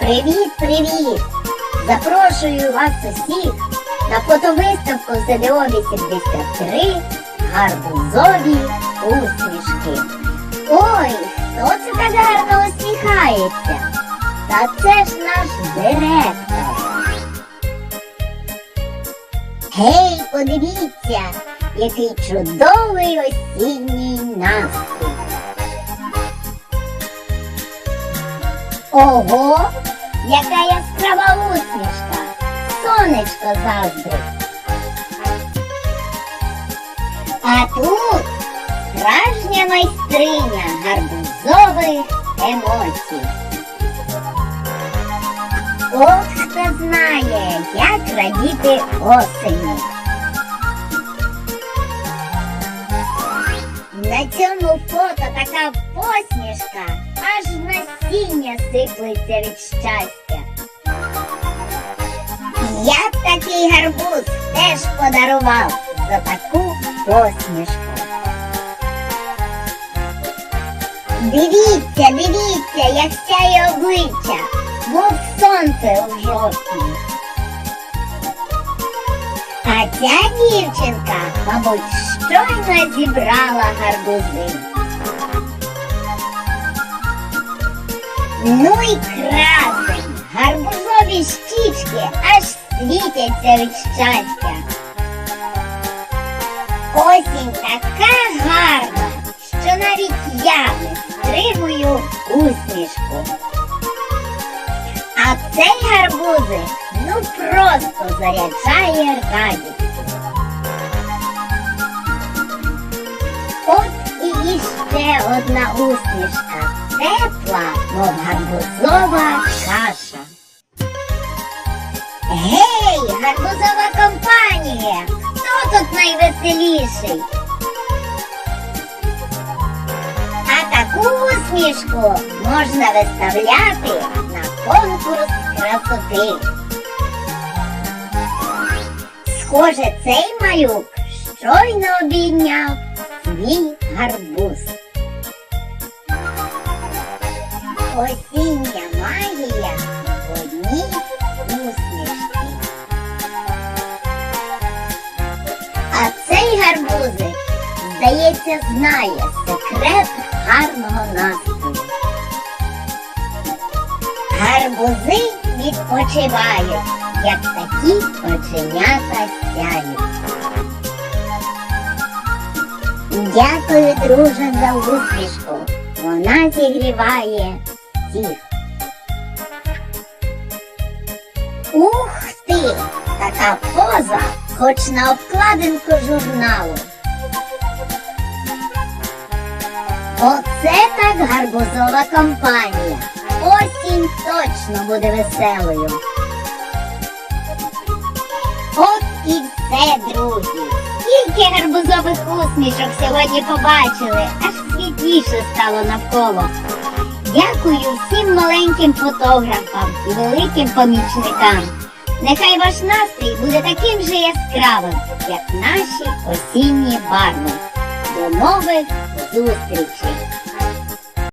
Привіт, привіт! Запрошую вас усіх на фотовиставку ЗДО 83 Гарбузові усмішки. Ой, хто це так гарно усміхається? Та це ж наш директор. Гей, подивіться, який чудовий осінній настрій. Ого, яка яскрава усмішка! Сонечко заздрить. А тут справжня майстриня гарбузових емоцій. От хто знає, як радіти осені. На цьому фото така посмішка, аж насіння сиплеться від щастя. Такий гарбуз теж подарував за таку посмішку. Дивіться, дивіться, як сяє обличчя, мов сонце у жовтні. А ця дівчинка, мабуть, щойно зібрала гарбузи. Ну і красень, від щастя. Осінь така гарна, що навіть я не стримую усмішку. А цей гарбузик ну просто заряджає радістю. От і іще одна усмішка, тепла, мов гарбузова каша. Гарбузова компанія! Хто тут найвеселіший? А таку усмішку можна виставляти на конкурс красоти. Схоже, цей малюк щойно обійняв свій гарбуз. Осіння магія в одній здається, знає секрет гарного настрою. Гарбузи відпочивають, як такі оченята сяють. Дякую, друже, за усмішку. Вона зігріває всіх. Ух ти! Така поза, хоч на обкладинку журналу. Оце так гарбузова компанія. Осінь точно буде веселою. От і все, друзі. Скільки гарбузових усмішок сьогодні побачили, аж світліше стало навколо. Дякую всім маленьким фотографам і великим помічникам. Нехай ваш настрій буде таким же яскравим, як наші осінні барви. До нових su suscripción.